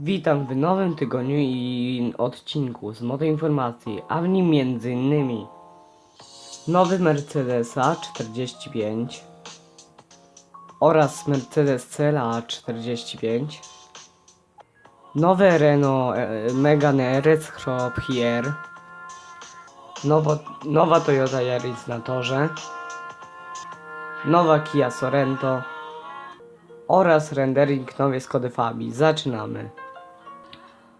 Witam w nowym tygodniu i odcinku z Moto Informacji, a w nim innymi nowy Mercedesa 45 oraz Mercedes CLA 45 nowe Renault e, Megane RS Crop Here nowo, nowa Toyota Yaris na torze nowa Kia Sorento oraz rendering nowej Skody Fabii. Zaczynamy.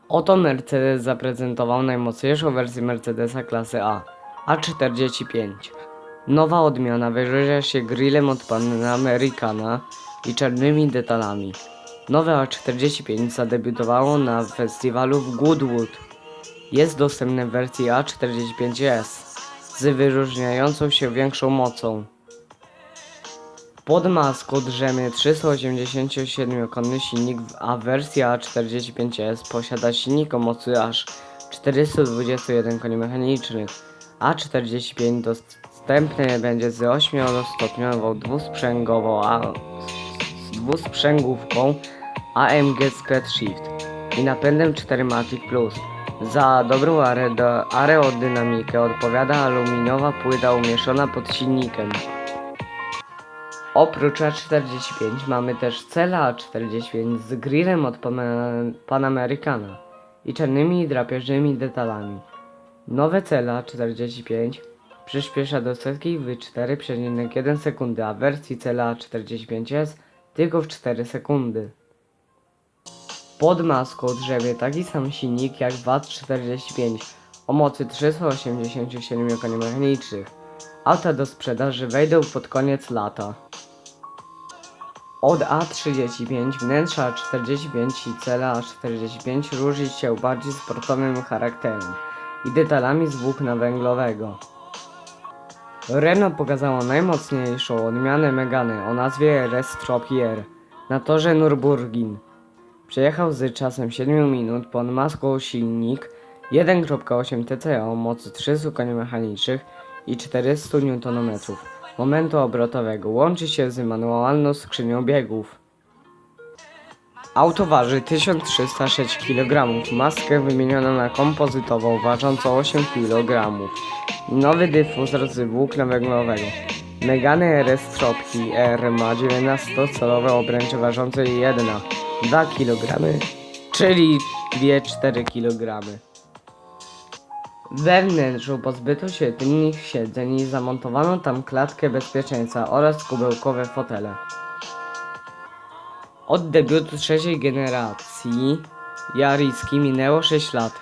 Oto Mercedes zaprezentował najmocniejszą wersję Mercedesa klasy A, A45. Nowa odmiana wyróżnia się grillem od Panna Americana i czarnymi detalami. Nowe A45 zadebiutowało na festiwalu w Goodwood. Jest dostępne w wersji A45S z wyróżniającą się większą mocą. Pod maską drzemie 387-konny silnik, a wersja 45S posiada silnik o mocy aż 421 koni mechanicznych. A45 dostępny będzie z 8-stopniową dwusprzęgową a z dwusprzęgówką AMG Speed Shift i napędem 4matic Plus. Za dobrą aerodynamikę odpowiada aluminiowa płyta umieszczona pod silnikiem. Oprócz A45 mamy też Cela A45 z grillem od Pana- Panamericana i czarnymi drapieżnymi detalami. Nowe Cela A45 przyspiesza do setki w 4,1 sekundy, a wersji Cela A45S tylko w 4 sekundy. Pod maską drzemie taki sam silnik jak VAT45 o mocy 387 koni mechanicznych. Auta do sprzedaży wejdą pod koniec lata. Od A35 wnętrza A45 i cela A45 różni się bardziej sportowym charakterem i detalami z włókna węglowego. Renault pokazało najmocniejszą odmianę Megany o nazwie RS Tropier na torze Nürburgring. Przejechał z czasem 7 minut pod maską silnik 1.8 TCO o mocy 300 koni mechanicznych i 400 Nm momentu obrotowego. Łączy się z manualną skrzynią biegów. Auto waży 1306 kg, maskę wymieniono na kompozytową ważącą 8 kg. Nowy dyfuzor z włókna węglowego. Megane RS Stropki R ma 19-calowe obręcze ważące 1 2 kg, czyli 2-4 kg. We wnętrzu pozbyto się tylnych siedzeń i zamontowano tam klatkę bezpieczeństwa oraz kubełkowe fotele. Od debiutu trzeciej generacji Jariski minęło 6 lat.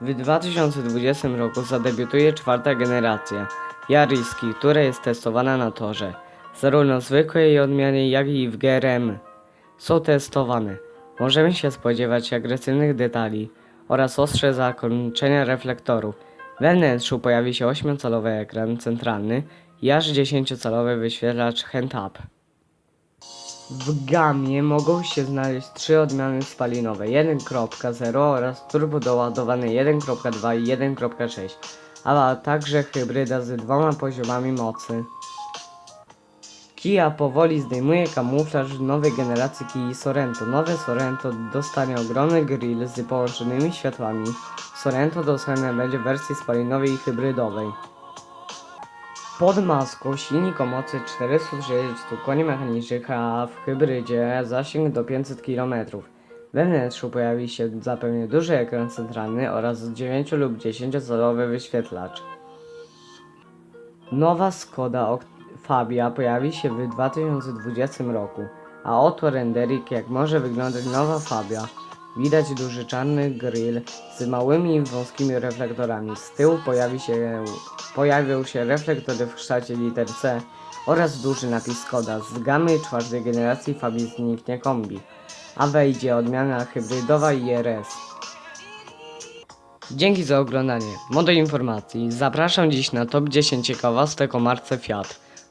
W 2020 roku zadebiutuje czwarta generacja Jariski, która jest testowana na torze. Zarówno w zwykłej odmianie, jak i w GRM są testowane. Możemy się spodziewać agresywnych detali oraz ostrze zakończenia reflektorów. We wnętrzu pojawi się 8-calowy ekran centralny i aż 10-calowy wyświetlacz hand-up. W gamie mogą się znaleźć trzy odmiany spalinowe 1.0 oraz turbo doładowany 1.2 i 1.6, a także hybryda z dwoma poziomami mocy. Kia powoli zdejmuje kamuflaż nowej generacji Kii Sorento. Nowe Sorento dostanie ogromny grill z połączonymi światłami. Sorento dostępne będzie w wersji spalinowej i hybrydowej. Pod maską silnik o mocy 460 koni mechanicznych, a w hybrydzie zasięg do 500 km. We wnętrzu pojawi się zapewne duży ekran centralny oraz 9 lub 10-calowy wyświetlacz. Nowa Skoda Ok- Fabia pojawi się w 2020 roku, a oto rendering jak może wyglądać nowa Fabia. Widać duży czarny grill z małymi wąskimi reflektorami. Z tyłu pojawi się, pojawią się reflektory w kształcie liter C oraz duży napis Skoda. Z gamy czwartej generacji Fabii zniknie kombi, a wejdzie odmiana hybrydowa i RS. Dzięki za oglądanie. Modo informacji. Zapraszam dziś na top 10 ciekawostek o marce Fiat.